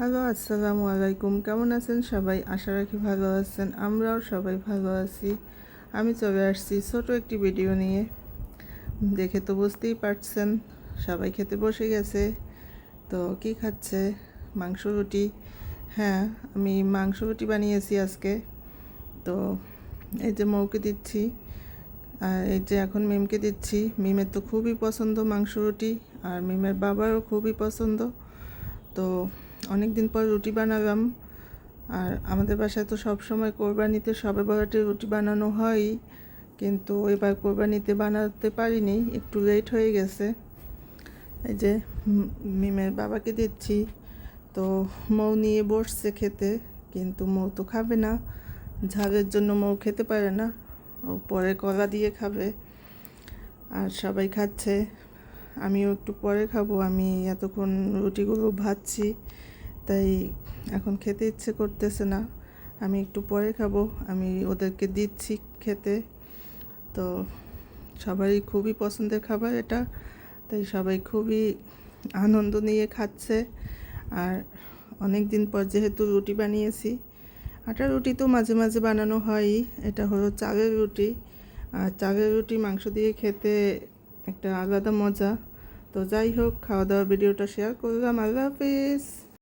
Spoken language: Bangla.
হ্যালো আসসালামু আলাইকুম। কেমন আছেন সবাই? আশা রাখি ভালো আছেন। আমরাও সবাই ভালো আছি। আমি চলে আসছি ছোট একটি ভিডিও নিয়ে। দেখে তো বুঝতেই পারছেন, সবাই খেতে বসে গেছে। তো কি খাচ্ছে? মাংস, রুটি? হ্যাঁ আমি মাংস, রুটি বানিয়েছি আজকে। তো এই যে মৌকে দিচ্ছি, আর এই যে এখন মিমকে দিচ্ছি। মিমের তো খুবই পছন্দ মাংস, রুটি, আর মিমের বাবারও খুবই পছন্দ। তো অনেক দিন পর রুটি বানালাম। আর আমাদের বাসায় তো সব সময় কোরবানিতে সবে বড়াতে রুটি বানানো হয়। কিন্তু এবার কোরবানিতে বানাতে পারিনি, একটু লেট হয়ে গেছে। এই যে মিমের বাবাকে দিচ্ছি। তো মৌ নিয়ে বসছে খেতে, কিন্তু মৌ তো খাবে না। ঝালের জন্য মৌ খেতে পারে না, ও পরে কলা দিয়ে খাবে। আর সবাই খাচ্ছে। আমিও একটু পরে খাব, আমি এতক্ষণ রুটিগুলো ভাজছি। তাই এখন খেতে ইচ্ছে করতেছে না। আমি একটু পরে খাব। আমি ওদেরকে দিচ্ছি খেতে। তো সবারই খুবই পছন্দের খাবার এটা। তাই সবাই খুবই আনন্দ নিয়ে খাচ্ছে। আর অনেক দিন পর যেহেতু রুটি বানিয়েছি, আটা রুটি তো মাঝে মাঝে বানানো হয়ই। এটা হলো চালের রুটি। আর চালের রুটি মাংস দিয়ে খেতে একটা আলাদা মজা। তো যাই হোক খাওয়া দাওয়ার ভিডিওটা শেয়ার করলাম। আল্লাহ হাফিজ।